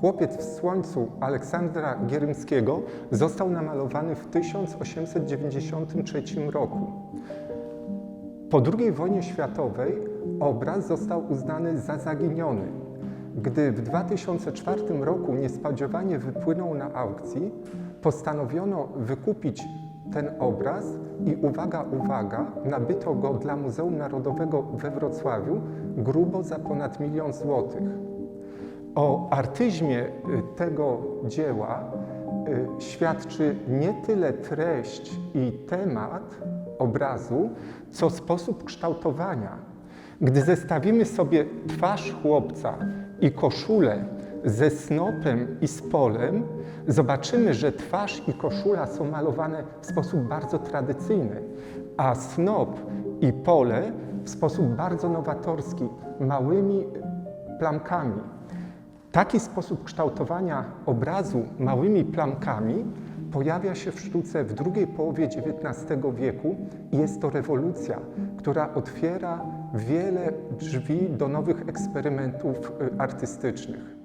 Chłopiec w słońcu Aleksandra Gierymskiego został namalowany w 1893 roku. Po II wojnie światowej obraz został uznany za zaginiony. Gdy w 2004 roku niespodziewanie wypłynął na aukcji, postanowiono wykupić ten obraz i uwaga, uwaga, nabyto go dla Muzeum Narodowego we Wrocławiu grubo za ponad milion złotych. O artyzmie y, tego dzieła y, świadczy nie tyle treść i temat obrazu, co sposób kształtowania. Gdy zestawimy sobie twarz chłopca i koszulę ze snopem i z polem, zobaczymy, że twarz i koszula są malowane w sposób bardzo tradycyjny, a snop i pole w sposób bardzo nowatorski, małymi plamkami. Taki sposób kształtowania obrazu małymi plamkami pojawia się w sztuce w drugiej połowie XIX wieku i jest to rewolucja, która otwiera wiele drzwi do nowych eksperymentów y, artystycznych.